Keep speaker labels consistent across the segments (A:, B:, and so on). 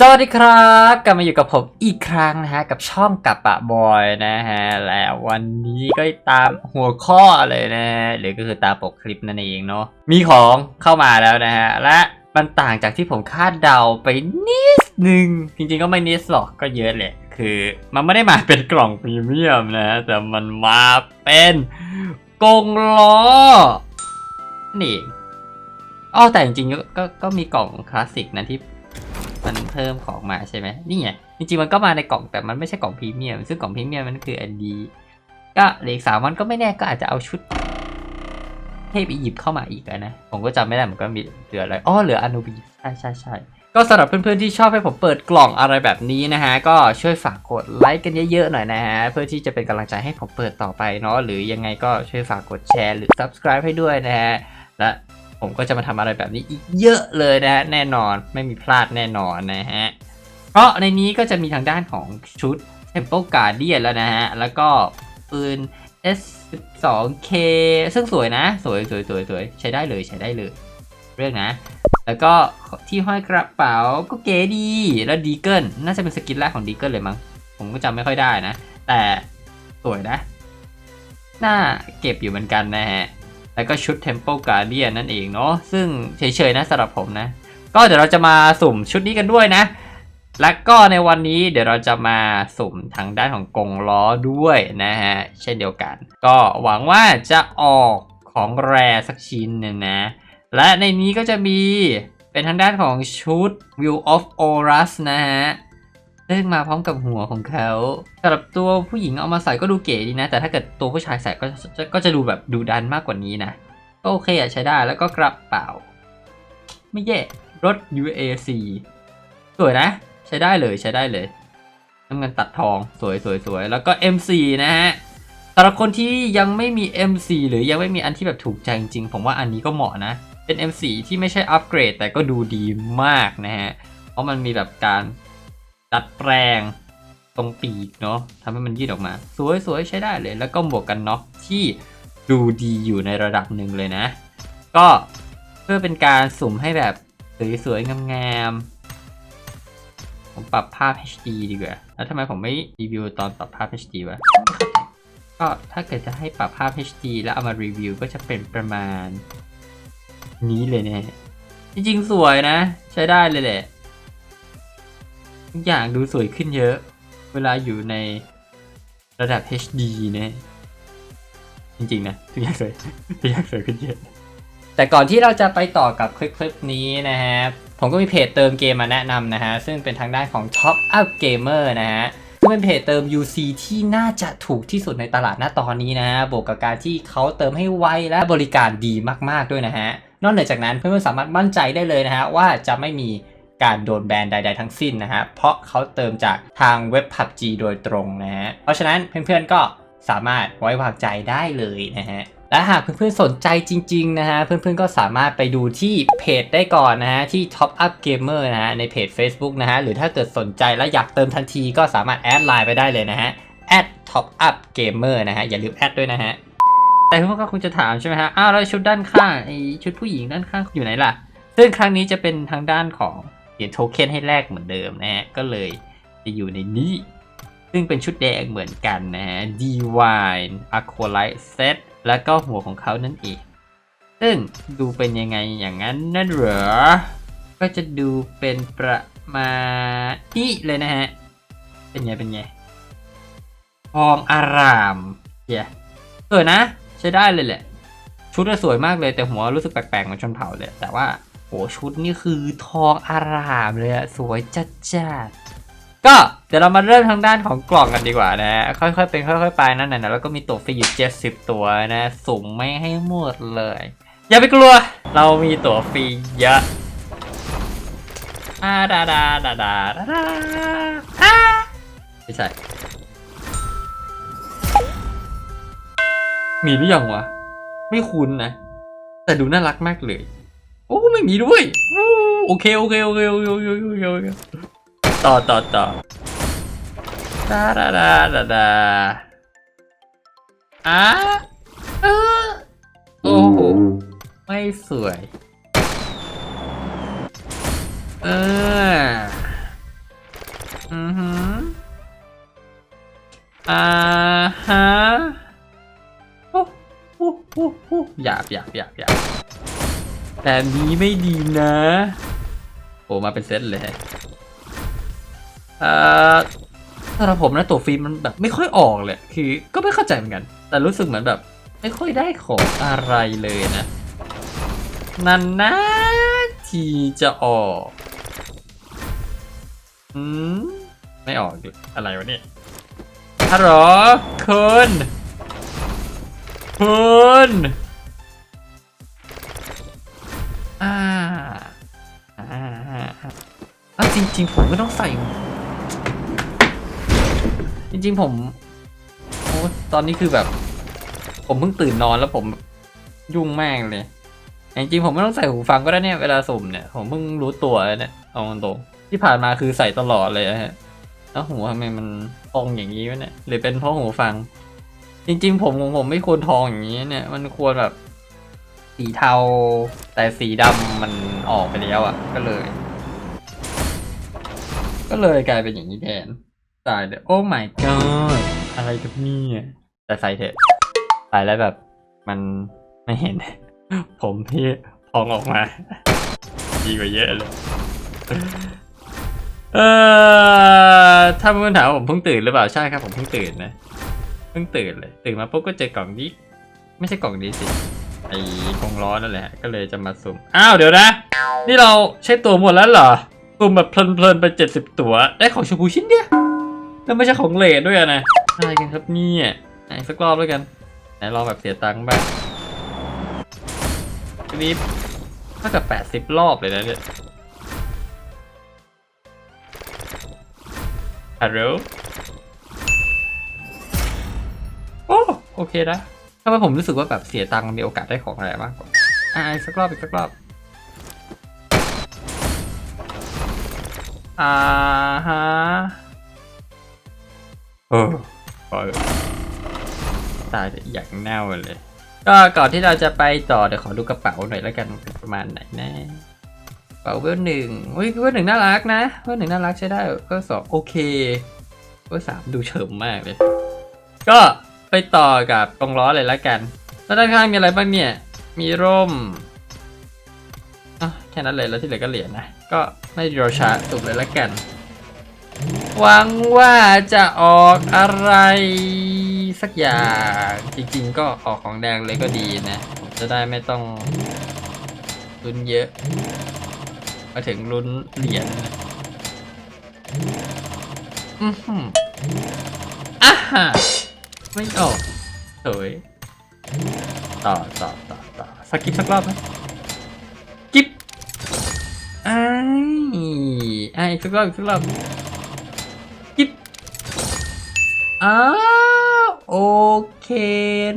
A: สวัสดีครับกลับมาอยู่กับผมอีกครั้งนะฮะ กับช่องกับปะบอยนะฮะ แล้ววันนี้ก็ตามหัวข้อเลยนะฮะหรือก็คือตามปกคลิปนั่นเองเนาะมีของเข้ามาแล้วนะฮะ และมันต่างจากที่ผมคาดเดาไปนิดนึง จริงๆก็ไม่นิดหรอกก็เยอะแหละคือมันไม่ได้มาเป็นกล่องพรีเมียมนะ แต่มันมาเป็นกงล้อนี่เองอ้อแต่จริงๆก็ก็ก็มีกล่องคลาสสิกนะที่ มันเพิ่มของมาใช่ไหมนี่ไงจริงๆมันก็มาในกล่องแต่มันไม่ใช่กล่องพรีเมียมซึ่งกล่องพรีเมียมมันคืออันดีก็เหลืออกสามวันก็ไม่แน่ก็อาจจะเอาชุดเทพอียิปต์เข้ามาอีกนะ ผมก็จำไม่ได้เหมือนกันมีเหลืออะไรอ๋อเหลืออนูบีใช่ใช่ใช่ก็สำหรับเพื่อนๆที่ชอบให้ผมเปิดกล่องอะไรแบบนี้นะฮะ ก็ช่วยฝากกดไลค์กันเยอะๆหน่อยนะฮะ เพื่อที่จะเป็นกำลังใจให้ผมเปิดต่อไปเนาะหรือยังไงก็ช่วยฝากกดแชร์หรือ subscribe ให้ด้วยนะฮะและ ผมก็จะมาทำอะไรแบบนี้อีกเยอะเลยนะฮะแน่นอนไม่มีพลาดแน่นอนนะฮะเพราะในนี้ก็จะมีทางด้านของชุด Temple Guardian แล้วนะฮะ แล้วก็ปืน S12K ซึ่งสวยนะ สวยสวยสวยสวยใช้ได้เลยใช้ได้เลย เรื่องนะ แล้วก็ที่ห้อยกระเป๋าก็เก๋ดี แล้วดีเกิลน่าจะเป็นสกินแรกของดีเกิลเลยมั้ง ผมก็จำไม่ค่อยได้นะ แต่สวยนะ น่าเก็บอยู่เหมือนกันนะฮะ แล้วก็ชุด Temple Guardian นั่นเองเนาะซึ่งเฉยๆนะสำหรับผมนะ ก็เดี๋ยวเราจะมาสุ่มชุดนี้กันด้วยนะ และก็ในวันนี้เดี๋ยวเราจะมาสุ่มทางด้านของกงล้อด้วยนะฮะ เช่นเดียวกัน ก็หวังว่าจะออกของแรสักชิ้นหนึงนะ และในนี้ก็จะมีเป็นทางด้านของชุด View of Horus นะฮะ ซึ่งมาพร้อมกับหัวของเขาสำหรับตัวผู้หญิงเอามาใส่ก็ดูเก๋ดีนะ แต่ถ้าเกิดตัวผู้ชายใส่ก็จะก็จะดูแบบดูดันมากกว่านี้นะ ก็โอเคอะใช้ได้แล้วก็กระเป๋า ไม่แย่รถ UAC สวยนะ ใช้ได้เลยใช้ได้เลยน้ำเงินตัดทองสวยสวยสวยแล้วก็ M4 นะฮะสำหรับคนที่ยังไม่มี M4 หรือยังไม่มีอันที่แบบถูกใจจริงๆ ผมว่าอันนี้ก็เหมาะนะ เป็น M4 ที่ไม่ใช่อัปเกรดแต่ก็ดูดีมากนะฮะ เพราะมันมีแบบการ ดัดแปลงตรงปีกเนาะทำให้มันยืดออกมา สวยสวยใช้ได้เลย แล้วก็หมวกกันน็อกที่ดูดีอยู่ในระดับหนึ่งเลยนะ ก็เพื่อเป็นการสุ่มให้แบบสวยๆงามๆผมปรับภาพ HD ดีกว่า แล้วทำไมผมไม่รีวิวตอนปรับภาพ HD วะก็ถ้าเกิดจะให้ปรับภาพ HD แล้วเอามารีวิวก็จะเป็นประมาณ นี้เลยเนี่ยจริงๆสวยนะ ใช้ได้เลยแหละ ทุกอย่างดูสวยขึ้นเยอะ เวลาอยู่ในระดับ HD นี่ยจริงๆนะทุกอย่างสวยทุกอย่างสวยขึ้นเยอะแต่ก่อนที่เราจะไปต่อกับคลิปคลิปนี้นะฮะ ผมก็มีเพจเติมเกมมาแนะนำนะฮะ ซึ่งเป็นทางด้านของ Top Up Gamer นะฮะซึ่งเป็นเพจเติม UC ที่น่าจะถูกที่สุดในตลาดหน้าตอนนี้นะฮะ บวกกับการที่เขาเติมให้ไวและบริการดีมากๆด้วยนะฮะ นอกเหนือจากนั้นเพื่อนๆสามารถมั่นใจได้เลยนะฮะว่าจะไม่มี การโดนแบนใด ๆ ทั้งสิ้นนะฮะ เพราะเขาเติมจากทางเว็บ PUBG โดยตรงนะฮะ เพราะฉะนั้นเพื่อนๆก็สามารถไว้วางใจได้เลยนะฮะและหากเพื่อนๆสนใจจริง ๆ นะฮะ เพื่อนๆก็สามารถไปดูที่เพจได้ก่อนนะฮะ ที่ Top Up Gamer นะฮะ ในเพจ Facebook นะฮะ หรือถ้าเกิดสนใจและอยากเติมทันทีก็สามารถแอดไลน์ไปได้เลยนะฮะแอด top Up Gamer นะฮะ อย่าลืมแอดด้วยนะฮะ แต่เพื่อนๆก็คงจะถามใช่ไหมฮะ อ้าวแล้วชุดด้านข้างไอชุดผู้หญิงด้านข้างอยู่ไหนล่ะ ซึ่งครั้งนี้จะเป็นทางด้านของ เหรียญโทเค็นให้แลกเหมือนเดิมนะฮะ ก็เลยจะอยู่ในนี้ ซึ่งเป็นชุดแดงเหมือนกันนะฮะ Divine Aqualite Set แล้วก็หัวของเขานั่นเอง ซึ่งดูเป็นยังไงอย่างนั้นนั่นเหรอ ก็จะดูเป็นประมาณนี้เลยนะฮะ เป็นไง เป็นไงทองอารามเย้สวยนะ ใช้ได้เลยแหละ ชุดสวยมากเลยแต่หัวรู้สึกแปลกๆเหมือนชนเผ่าเลย แต่ว่า โหชุดนี่คือทองอารามเลยอะสวยจัดจ้าดก็เดี๋ยวเรามาเริ่มทางด้านของกล่องกันดีกว่านะ ค่อยๆเป็นค่อยๆไปนั่นนะแล้วก็มีตัวฟรีอยู่เจ็ดสิบตัวนะสุ่มไม่ให้หมดเลย อย่าไปกลัว เรามีตัวฟรีเยอะอาดาดาดาดาดาดาอ่าไม่ใช่มีหรือยังวะ ไม่คุ้นนะ แต่ดูน่ารักมากเลย ไม่มีด้วยโอเคโอเคโอเคโอเคโอเคโอเคโอเคต่อต่อต่อดาดาดาดาาอะเออโอ้โหไม่สวย เอออือฮึอ่าฮะโอ้โหโอ้โหหยาบหยาบหยาบหยาบ แต่นี้ไม่ดีนะ โอ้มาเป็นเซตเลยเอ่อสำหรับผมนะตัวฟิล์มมันแบบไม่ค่อยออกเลย คือก็ไม่เข้าใจเหมือนกัน แต่รู้สึกเหมือนแบบ ไม่ค่อยได้ของอะไรเลยนะนันนะทีจะออกอืมไม่ออกดิอะไรวะเนี่ยฮัลโหลคุณคุณ อ่าอ่าอะจริง ๆ ผมก็ต้องใส่ จริง ๆ ผมโอ้ตอนนี้คือแบบ ผมเพิ่งตื่นนอนแล้วผมยุ่งมากเลยจริงๆผมไม่ต้องใส่หูฟังก็ได้เนี่ยเวลาสุ่มเนี่ยผมเพิ่งรู้ตัวเนี่ยเอาตรงที่ผ่านมาคือใส่ตลอดเลยฮะแล้วหูทำไมมันทองอย่างนี้วะเนี่ยหรือเป็นเพราะหูฟัง จริง ๆ ผมของผมไม่ควรทองอย่างนี้เนี่ย มันควรแบบ สีเทา แต่สีดำมันออกไปแล้วอะ่ะ ก็เลย ก็เลยกลายเป็นอย่างนี้แทนตายเลยโอ้ my god อะไรกับนี่แต่ใส่เถอะใส่แล้วแบบมันไม่เห็น ผมที่พองออกมา ดีกว่าเยอะเลย เออถ้าเพื่อนถามผมเพิ่งตื่นหรือเปล่าใช่ครับผมเพิ่งตื่นนะ เพิ่งตื่นเลย ตื่นมาปุ๊บก็เจอกล่องนี้ ไม่ใช่กล่องนี้สิ กล่องล้อนั่นแหละ ก็เลยจะมาสุ่ม อ้าวเดี๋ยวนะ นี่เราใช้ตัวหมดแล้วเหรอ สุ่มแบบเพลินๆไปเจ็ดสิบตัว ได้ของชมพูชิ้นเดียวแล้วไม่ใช่ของเลดด้วยนะอะไรกันครับเนี่ยไหนสักรอบแล้วกัน ไหนลองแบบเสียตังค์บ้างทีนี้เท่ากับแปดสิบรอบเลยนะเนี่ยฮัลโหลโอ้โอเคนะ ทำไมผมรู้สึกว่าแบบเสียตังค์มีโอกาสได้ของอะไรมากกว่า อ่าอีกสักรอบอีกสักรอบ อ่าฮะเออพอเถอะตายแต่อย่างเน่าเลย ก็ก่อนที่เราจะไปต่อเดี๋ยวขอดูกระเป๋าหน่อยแล้วกันเป็นประมาณไหนแน่กระเป๋าเบอร์หนึ่งอุ้ยเบอร์หนึ่งน่ารักนะเบอร์หนึ่งน่ารักใช้ได้เบอร์สองโอเคเบอร์สามดูเฉิมมากเลย ก็ไป ต่อกับตรงล้อเลยแล้วกัน แล้วด้านข้างมีอะไรบ้างเนี่ย มีร่มแค่นั้นเลยแล้วที่เหลือก็เหรียญนะ ก็ไม่รอช้าสุดเลยแล้วกันหวังว่าจะออกอะไรสักอย่างจริงๆ ก็ออกของแดงเลยก็ดีนะ ผมจะได้ไม่ต้องลุ้นเยอะ มาถึงลุ้นเหรียญอือหืออะฮะ ไม่ออกสวยต่อต่อต่อต่อสกิปสักรอบไหมกิปไอ้ไอ้สักรอบสักรอบกิปอ้าโอเค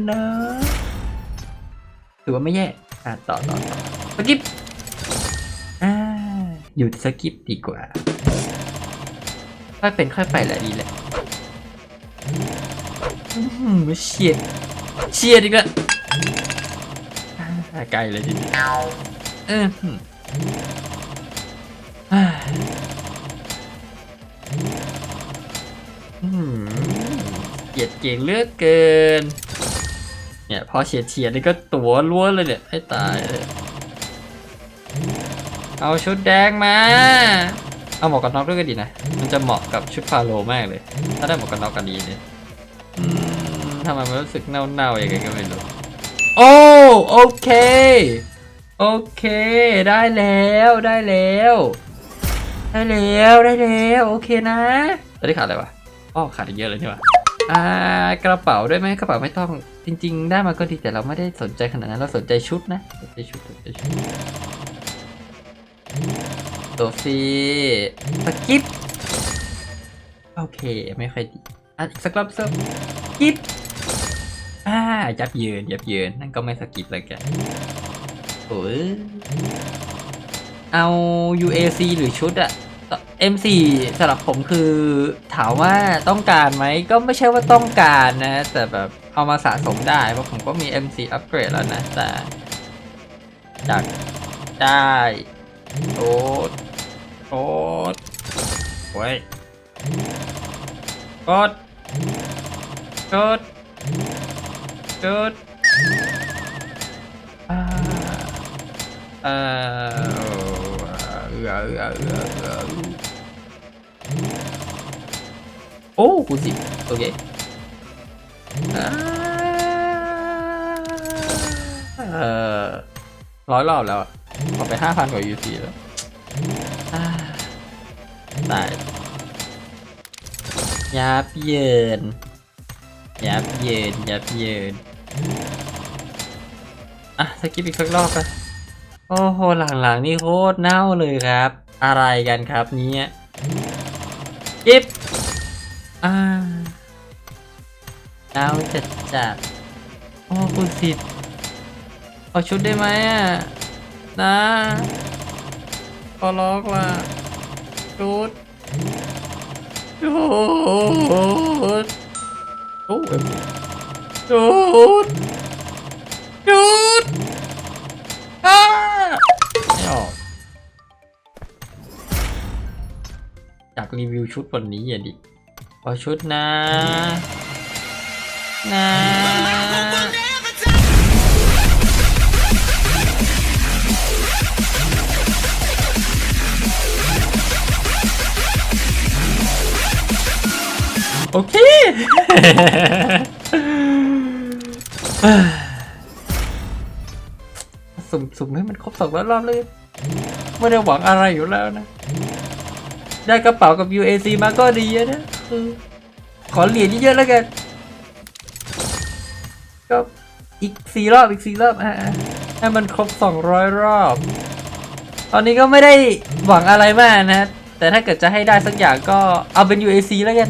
A: นะถือว่าไม่แย่อะต่อต่อต่อสกิปอ่าหยุดสกิปดีกว่าค่อยเป็นค่อยไปแหละดีแหละ เฉียดเฉียดอีกแล้วอ่าไกลเลยทีเดียวเออเฉียดเก่งเลือกเกิน เนี่ยพอเฉียดเฉียดนี่ก็ตัวล้วนเลยเนี่ยให้ตายเลยเอาชุดแดงมา เอาหมวกกันน็อกด้วยก็ดีนะ มันจะเหมาะกับชุดฟาโลมากเลย ถ้าได้หมวกกันน็อกกันดีเนี่ย ทำไมมันรู้สึกเน่าๆอย่างไงก็ไม่รู้ โอ้โอเค โอเค ได้แล้วได้แล้ว ได้แล้วได้แล้วโอเคนะจะได้ขาดอะไรวะอ้อขาดอีกเยอะเลยนี่หว่าอ่ากระเป๋าด้วยไหมกระเป๋าไม่ต้องจริง ๆ ได้มาก็ดีแต่เราไม่ได้สนใจขนาดนั้นเราสนใจชุดนะสนใจชุดสนใจชุดตัวฟรีสกิปโอเค ไม่ค่อยดีอะอีกสักรอบสักกิป อ่ายับเยินยับเยินนั่นก็ไม่สกิปเลยแกโอ้ยเอา UAC หรือชุดอะ M4 สำหรับผมคือถามว่าต้องการไหมก็ไม่ใช่ว่าต้องการนะ แต่แบบเอามาสะสมได้เพราะผมก็มี M4 อัปเกรดแล้วนะ แต่อยากได้โอ๊ตโอ๊ตโอ้ยกดจุด จุดอ่าเอ่อเอือเอือเอือเอือโอ้กูสิโอเคอ่าเออร้อยรอบแล้วอะขอไปห้าพันกว่า UC แล้วตายยับเยินยับเยินยับเยิน อะสกิปอีกสักรอบไปโอ้โหหลังๆนี่โคตรเน่าเลยครับ อะไรกันครับนี้ยกิบอ่าเน่าจัดจัดโอ้คุณสิทธิ์เอาชุดได้ไหมอะนะขอร้องล่ะชุดชุดโอ้ย จุดจุดอ้าไม่ออกอยากรีวิวชุดวันนี้อะดิขอชุดนะ นะโอเค สุ่มสุ่มให้มันครบสองร้อยรอบเลย ไม่ได้หวังอะไรอยู่แล้วนะ ได้กระเป๋ากับ UAC มาก็ดีนะคือขอเหรียญเยอะๆแล้วกัน ก็อีกสี่รอบอีกสี่รอบอะให้มันครบสองร้อยรอบ ตอนนี้ก็ไม่ได้หวังอะไรมากนะ แต่ถ้าเกิดจะให้ได้สักอย่างก็เอาเป็น UAC แล้วกัน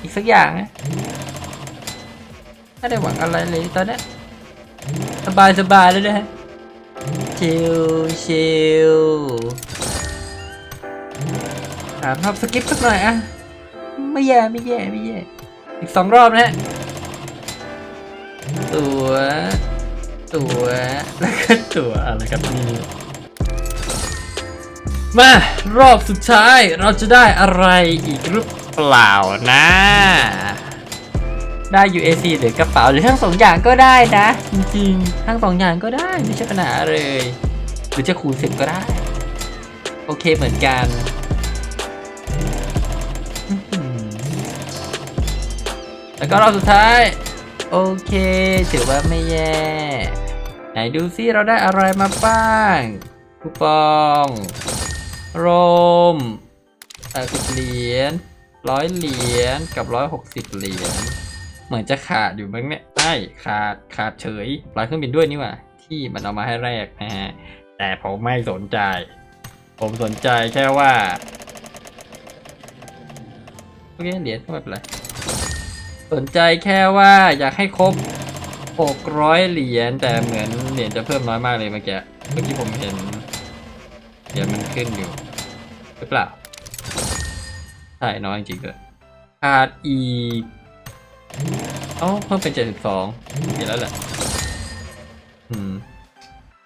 A: อีกสักอย่างนะ ไม่ได้หวังอะไรเลยตอนนี้สบายสบายเลยนะฮะชิลชิลถามรอบสกิปสักหน่อยอะไม่แย่ไม่แย่ไม่แย่อีกสองรอบนะฮะตัวตัวแล้วก็ตัวอะไรครับนี่มารอบสุดท้ายเราจะได้อะไรอีกหรือเปล่านะ ได้ UAC หรือกระเป๋าหรือทั้งสองอย่างก็ได้นะ จริงๆ ทั้งสองอย่างก็ได้ไม่ใช่ปัญหาเลย หรือจะคูณสิบก็ได้ โอเคเหมือนกันแล้วก็รอบสุดท้าย โอเค ถือว่าไม่แย่ ไหนดูซิเราได้อะไรมาบ้างคูปองโรมแปดสิบเหรียญร้อยเหรียญกับร้อยหกสิบเหรียญ เหมือนจะขาดอยู่มั้งเนี่ยใช่ขาดขาดเฉยปลายเครื่องบินด้วยนี่ว่า ที่มันเอามาให้แรกนะฮะแต่ผมไม่สนใจ ผมสนใจแค่ว่าโอเคเหรียญก็ไม่เป็นไรสนใจแค่ว่าอยากให้ครบ 600 เหรียญแต่เหมือนเหรียญจะเพิ่มน้อยมากเลยเมื่อกี้เมื่อกี้ผมเห็นเหรียญมันขึ้นอยู่หรือเปล่าใช่น้อยจริงๆเลยขาดอีก เอ้าเพิ่มเป็น72เห็นแล้วแหละอืม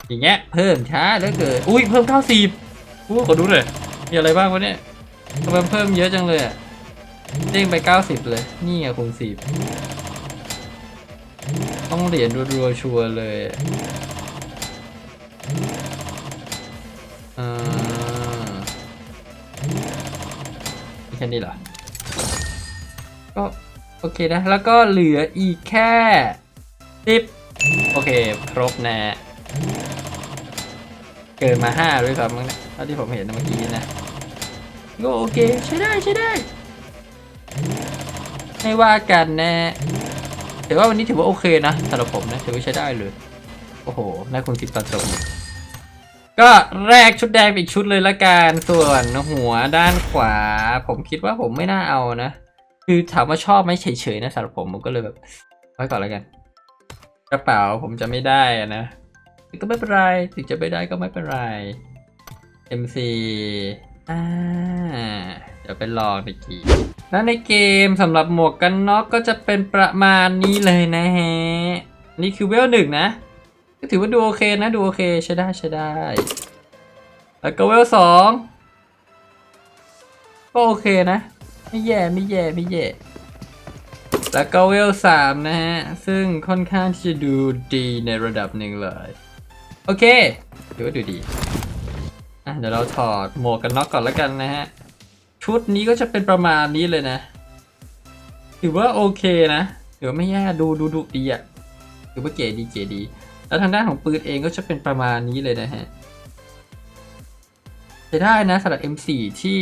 A: อย่างเงี้ยเพิ่มช้าเหลือเกินอุ้ยเพิ่ม90อู้ขอดูเลยมีอะไรบ้างวะเนี่ยทำไมเพิ่มเยอะจังเลยอะเด้งไป90เลย นี่ไงคูณ10ต้องเหรียญรัวๆชัวร์เลยอะอ่ามีแค่นี้เหรอก็ โอเคนะ แล้วก็เหลืออีกแค่สิบโอเค ครบแน่เกินมาห้าด้วยครับมั้งเท่าที่ผมเห็นเมื่อกี้นะก็โอเค ใช้ได้ใช้ได้ ไม่ว่ากันแน่ถือว่าวันนี้ถือว่าโอเคนะสำหรับผมนะ ถือว่าใช้ได้เลย โอ้โหได้คุณสิบตอนจบก็แรกชุดแดงอีกชุดเลยละกัน ส่วนหัวด้านขวา ผมคิดว่าผมไม่น่าเอานะ คือถามว่าชอบไหมเฉยๆนะสำหรับผมผมก็เลยแบบไว้ก่อนแล้วกัน กระเป๋าผมจะไม่ได้นะก็ไม่เป็นไรถึงจะไม่ได้ก็ไม่เป็นไร MC อ่าเดี๋ยวไปลองในเกมแล้วในเกมสำหรับหมวกกันน็อกก็จะเป็นประมาณนี้เลยนะฮะ นี่คือเวลหนึ่งนะ ก็ถือว่าดูโอเคนะดูโอเคใช้ได้ใช้ได้ แล้วก็เวลสองก็โอเคนะ ไม่แย่ไม่แย่ไม่แย่ แล้วก็เวลสามนะฮะ ซึ่งค่อนข้างที่จะดูดีในระดับหนึ่งเลย โอเคถือว่าดูดี อะเดี๋ยวเราถอดหมวกกันน็อกก่อนแล้วกันนะฮะ ชุดนี้ก็จะเป็นประมาณนี้เลยนะ ถือว่าโอเคนะ ถือว่าไม่แย่ดูดูดูดีอะถือว่าเก๋ดีเก๋ดี แล้วทางด้านของปืนเองก็จะเป็นประมาณนี้เลยนะฮะจะได้นะสำหรับ M4 ที่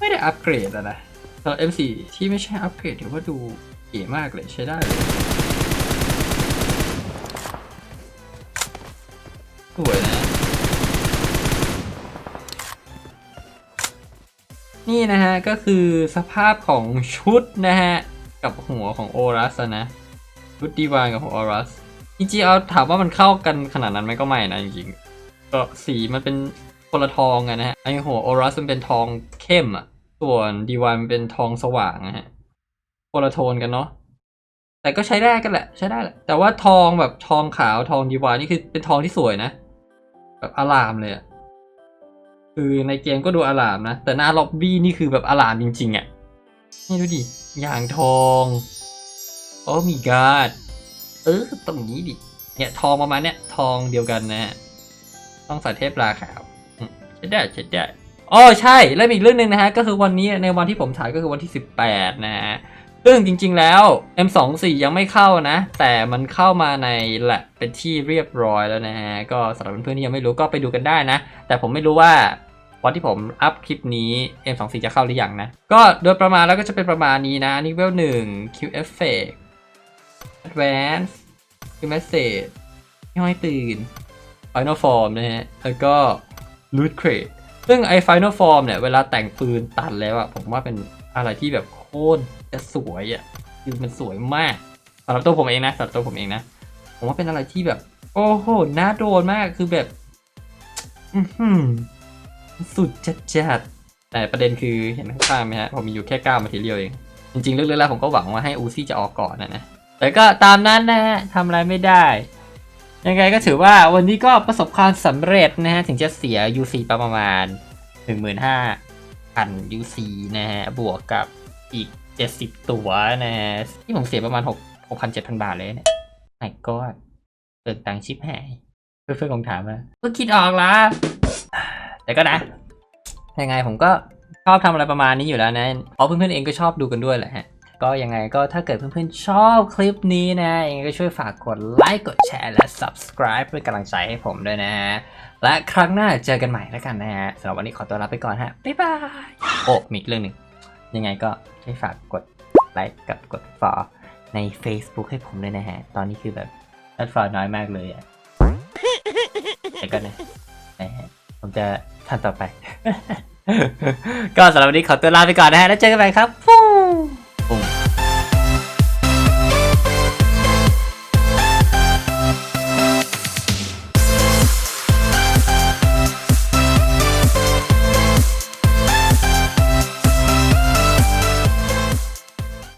A: ไม่ได้อัปเกรดอะนะสำหรับ M4 ที่ไม่ใช่อัปเกรดถือว่าดูเก๋มากเลยใช้ได้เลยสวยนะ นี่นะฮะ ก็คือสภาพของชุดนะฮะ กับหัวของโอรัสนะ ชุดดีวานกับของโอรัส จริงๆเอาถามว่ามันเข้ากันขนาดนั้นไหมก็ไม่นะจริงๆก็สีมันเป็นคนละทองกันนะฮะไอหัวโอรัสมันเป็นทองเข้มอะ ส่วนดีวานมันเป็นทองสว่างนะฮะคละโทนกันเนาะแต่ก็ใช้ได้กันแหละ ใช้ได้แหละ แต่ว่าทองแบบทองขาวทองดีวานนี่คือเป็นทองที่สวยนะ แบบอลามเลยอะคือในเกมก็ดูอลามนะ แต่หน้าล็อบบี้นี่คือแบบอลามจริงๆอะนี่ดูดิ อย่างทองโอ้มีกาดเออตรงนี้ดิ เนี่ยทองประมาณเนี้ยทองเดียวกันนะ ต้องใส่เทปลาขาวใช้ได้ใช้ได้ อ๋อใช่แล้วอีกเรื่องหนึ่งนะฮะก็คือวันนี้ในวันที่ผมถ่ายก็คือวันที่ 18 นะฮะซึ่งจริง ๆ แล้ว M24 ยังไม่เข้านะ แต่มันเข้ามาในแหลบเป็นที่เรียบร้อยแล้วนะฮะก็สำหรับเพื่อนๆที่ยังไม่รู้ก็ไปดูกันได้นะ แต่ผมไม่รู้ว่าวันที่ผมอัพคลิปนี้ M24 จะเข้าหรือยังนะ ก็โดยประมาณแล้วก็จะเป็นประมาณนี้นะนี่เวล1 Q Effect Advanced Q Message ที่ห้อยตื่น Final Form นะฮะแล้วก็ Loot Crate ซึ่งไอ้ Final Form เนี่ย เวลาแต่งปืนตัดแล้วอะผมว่าเป็นอะไรที่แบบโคตรจะสวยอะคือมันสวยมากสำหรับตัวผมเองนะสำหรับตัวผมเองนะ ผมว่าเป็นอะไรที่แบบ โอ้โหน่าโดนมากคือแบบ อื้อหือสุดจัดจัดแต่ประเด็นคือเห็นข้างๆไหมฮะผมมีอยู่แค่9มาทีเดียวเอง จริงๆเรื่องแรกๆผมก็หวังว่าให้อูซี่จะออกก่อนนะนะแต่ก็ตามนั้นนะฮะทำอะไรไม่ได้ ยังไงก็ถือว่าวันนี้ก็ประสบความสำเร็จนะฮะ ถึงจะเสีย UC ประมาณ 15,000 UC นะฮะ บวกกับอีก 70 ตัวนะฮะ ที่ผมเสียประมาณ 6 6,000-7,000 บาทเลยเนี่ยไอ้ก็เกิดตังชิปหาย เพื่อนๆคงถามว่าก็คิดออกละแต่ก็นะ ยังไงผมก็ชอบทำอะไรประมาณนี้อยู่แล้วนะเพราะเพื่อนๆเองก็ชอบดูกันด้วยแหละฮะ ก็ยังไงก็ถ้าเกิดเพื่อนๆชอบคลิปนี้นะยังไงก็ช่วยฝากกดไลค์กดแชร์และ subscribe เป็นกำลังใจให้ผมด้วยนะฮะและครั้งหน้าเจอกันใหม่แล้วกันนะฮะสำหรับวันนี้ขอตัวลาไปก่อนฮะบ๊ายบายโอ้มีอีกเรื่องหนึ่งยังไงก็ช่วยฝากกดไลค์กับกด follow ใน Facebook ให้ผมด้วยนะฮะ ตอนนี้คือแบบยอด follow น้อยมากเลยอะแต่ก็นะนะฮะผมจะทำต่อไป ก็สำหรับวันนี้ขอตัวลาไปก่อนนะฮะ แล้วเจอกันใหม่ครับฟู